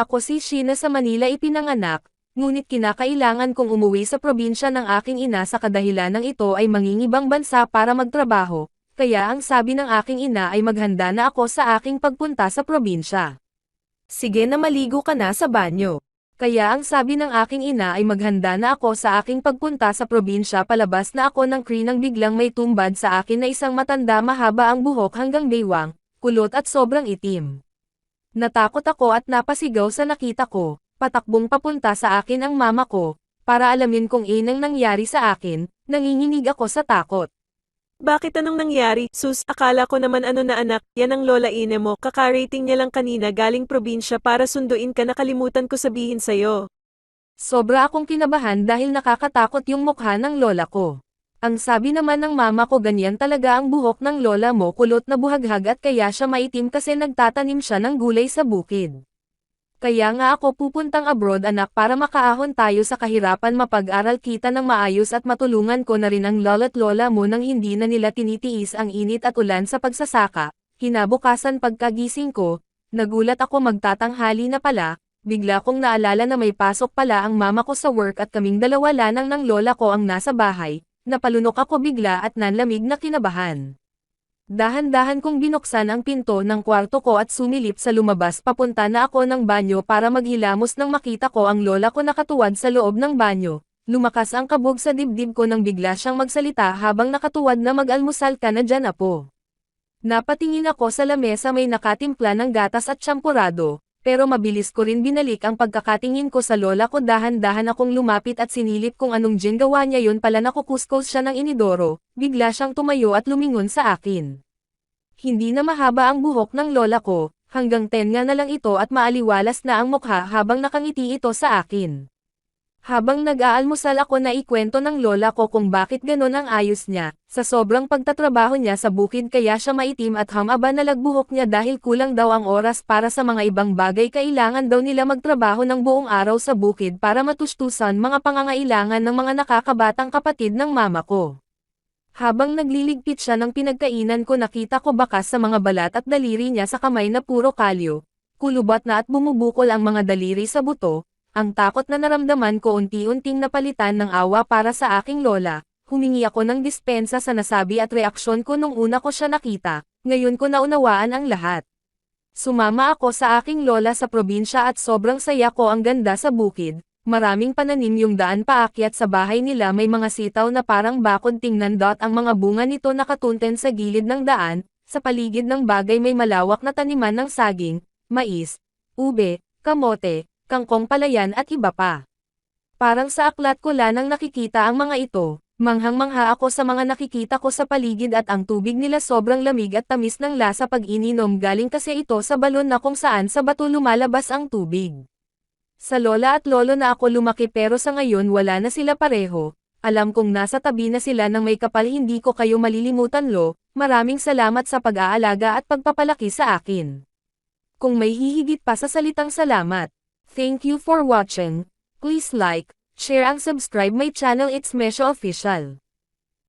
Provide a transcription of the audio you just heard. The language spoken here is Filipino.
Ako si Sheena sa Manila ipinanganak, ngunit kinakailangan kong umuwi sa probinsya ng aking ina sa kadahilan ng ito ay mangingibang bansa para magtrabaho, kaya ang sabi ng aking ina ay maghanda na ako sa aking pagpunta sa probinsya. Sige na maligo ka na sa banyo. Kaya ang sabi ng aking ina ay maghanda na ako sa aking pagpunta sa probinsya palabas na ako ng kree nang biglang may tumbad sa akin na isang matanda mahaba ang buhok hanggang baywang, kulot at sobrang itim. Natakot ako at napasigaw sa nakita ko, patakbong papunta sa akin ang mama ko, para alamin kung inang nangyari sa akin, nanginginig ako sa takot. Bakit anong nangyari? Sus, akala ko naman ano na anak, yan ang lola ine mo, kakarating niya lang kanina galing probinsya para sunduin ka nakalimutan ko sabihin sa'yo. Sobra akong kinabahan dahil nakakatakot yung mukha ng lola ko. Ang sabi naman ng mama ko ganyan talaga ang buhok ng lola mo kulot na buhaghag at kaya siya maitim kasi nagtatanim siya ng gulay sa bukid. Kaya nga ako pupuntang abroad anak para makaahon tayo sa kahirapan mapag-aral kita ng maayos at matulungan ko na rin ang lola't lola mo nang hindi na nila tinitiis ang init at ulan sa pagsasaka. Kinabukasan pagkagising ko, nagulat ako magtatanghali na pala, bigla kong naalala na may pasok pala ang mama ko sa work at kaming dalawa lanang ng lola ko ang nasa bahay, napalunok ako bigla at nanlamig na kinabahan. Dahan-dahan kong binuksan ang pinto ng kwarto ko at sumilip sa lumabas papunta na ako ng banyo para maghilamos nang makita ko ang lola ko nakatuwad sa loob ng banyo. Lumakas ang kabog sa dibdib ko nang bigla siyang magsalita habang nakatuwad na mag-almusal ka na dyan apo. Napatingin ako sa lamesa may nakatimpla ng gatas at champurado, pero mabilis ko rin binalik ang pagkakatingin ko sa lola ko dahan-dahan akong lumapit at sinilip kung anong gin gawa niya yun pala nakukuskos siya ng inidoro, bigla siyang tumayo at lumingon sa akin. Hindi na mahaba ang buhok ng lola ko, hanggang tenga na lang ito at maaliwalas na ang mukha habang nakangiti ito sa akin. Habang nag-aalmusal ako na ikwento ng lola ko kung bakit ganon ang ayos niya, sa sobrang pagtatrabaho niya sa bukid kaya siya maitim at hamaba na lagbuhok niya dahil kulang daw ang oras para sa mga ibang bagay kailangan daw nila magtrabaho ng buong araw sa bukid para matustusan mga pangangailangan ng mga nakakabatang kapatid ng mama ko. Habang nagliligpit siya ng pinagkainan ko nakita ko bakas sa mga balat at daliri niya sa kamay na puro kalyo, kulubat na at bumubukol ang mga daliri sa buto, ang takot na naramdaman ko unti-unting napalitan ng awa para sa aking lola, humingi ako ng dispensa sa nasabi at reaksyon ko nung una ko siya nakita, ngayon ko naunawaan ang lahat. Sumama ako sa aking lola sa probinsya at sobrang saya ko ang ganda sa bukid, maraming pananim yung daan paakyat sa bahay nila may mga sitaw na parang bakod. Tingnan dot ang mga bunga nito nakatunten sa gilid ng daan, sa paligid ng bagay may malawak na taniman ng saging, mais, ube, kamote, kangkong palayan at iba pa. Parang sa aklat ko lanang nakikita ang mga ito, manghang-mangha ako sa mga nakikita ko sa paligid at ang tubig nila sobrang lamig at tamis ng lasa pag ininom galing kasi ito sa balon na kung saan sa bato lumalabas ang tubig. Sa lola at lolo na ako lumaki pero sa ngayon wala na sila pareho, alam kong nasa tabi na sila ng may kapal hindi ko kayo malilimutan lo, maraming salamat sa pag-aalaga at pagpapalaki sa akin. Kung may hihigit pa sa salitang salamat, Thank you for watching. Please like, share and subscribe my channel It's Mesho Official.